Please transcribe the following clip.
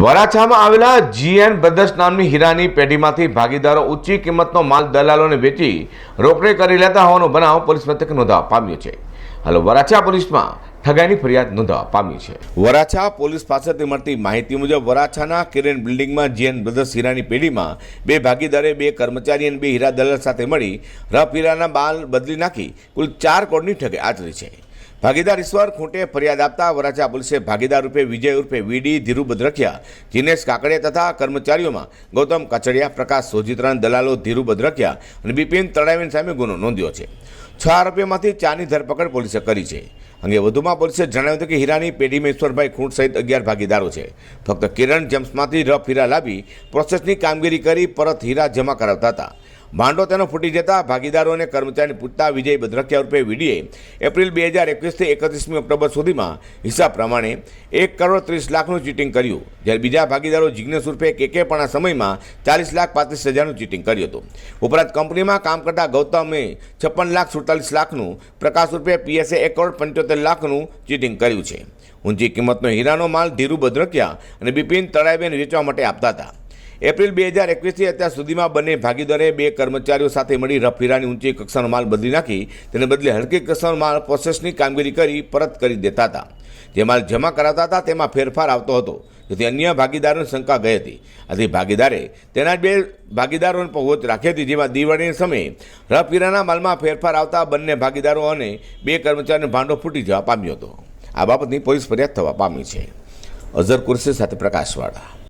વરાછામાં આવેલા જીએન બ્રધર્સ નામની હીરાની પેઢીમાંથી ભાગીદારો ઊંચી કિંમતનો માલ દલાલોને વેચી રોકડે કરી લેતા હોવાનો બનાવ પોલીસ મથકે નોંધવા પામ્યો છે. હાલ, વરાછા પોલીસમાં ઠગાઈની ફરિયાદ નોંધવા પામી છે. વરાછા પોલીસ પાસેથી મળતી માહિતી મુજબ વરાછાના કિરેન બિલ્ડિંગમાં જીએન બ્રધર્સ હીરાની પેઢીમાં બે ભાગીદારે, બે કર્મચારી અને બે હીરા દલાલ સાથે મળી રફ હીરાના બાલ બદલી નાખી કુલ ચાર કરોડની ઠગાઈ આચરી છે. ભાગીદાર ઈશ્વર ખૂંટે ફરિયાદ આપતા વરાછા પોલીસે ભાગીદાર રૂપે, વિજય ઉર્ફે વીડી ધીરુ રખ્યા, જીનેશ કાકડિયા તથા કર્મચારીઓમાં ગૌતમ કચડિયા, પ્રકાશ સોજિત્રાન, દલાલો ધીરુ રખ્યા અને બિપિન તળાવીન સામે ગુનો નોંધ્યો છે. છ આરોપીઓમાંથી ચારની ધરપકડ પોલીસે કરી છે. અંગે વધુમાં પોલીસે જણાવ્યું હતું કે હીરાની પેઢીમાં ઈશ્વરભાઈ ખૂંટ સહિત અગિયાર ભાગીદારો છે. ફક્ત કિરણ જેમ્સમાંથી રફ હીરા લાવી પ્રોસેસની કામગીરી કરી પરત હીરા જમા કરાવતા હતા. ભાંડો તેનો ફૂટી જતા ભાગીદારો અને કર્મચારીને પૂછતા વિજય ભદ્રખિયા રૂપે વીડીએ. એપ્રિલ બે હજાર એકવીસથી એકત્રીસમી ઓક્ટોબર સુધીમાં હિસાબ પ્રમાણે એક કરોડ ત્રીસ લાખનું ચીટિંગ કર્યું, જ્યારે બીજા ભાગીદારો જિજ્ઞેસ રૂપે કેકે પણ આ સમયમાં ચાલીસ લાખ પાંત્રીસ હજારનું ચીટિંગ કર્યું હતું. ઉપરાંત કંપનીમાં કામ કરતા ગૌતમે છપ્પન લાખ સુડતાલીસ લાખનું, પ્રકાશ રૂપે પીએસએ એક કરોડ પંચોતેર લાખનું ચીટિંગ કર્યું છે. ઊંચી કિંમતનો હીરાનો માલ ધીરુ ભદ્રકિયા અને બિપિન તળાઈબેન વેચવા માટે આપતા હતા. એપ્રિલ બે હજાર એકવીસથી અત્યાર સુધીમાં બંને ભાગીદારે બે કર્મચારીઓ સાથે મળી રફીરાની ઊંચી કક્ષાનો માલ બદલી નાખી, તેને બદલે હલકી કક્ષાનો માલ પ્રોસેસની કામગીરી કરી પરત કરી દેતા હતા. જે માલ જમા કરાતા હતા, તેમાં ફેરફાર આવતો હતો. જેથી અન્ય ભાગીદારોને શંકા ગઈ હતી. આથી ભાગીદારે તેના બે ભાગીદારોને પહોંચ રાખી હતી, જેમાં દિવાળીના સમયે રફીરાના માલમાં ફેરફાર આવતા બંને ભાગીદારો અને બે કર્મચારીનો ભાંડો ફૂટી જવા પામ્યો હતો. આ બાબતની પોલીસ ફરિયાદ થવા પામી છે. અઝર કુરશી સાથે પ્રકાશવાળા.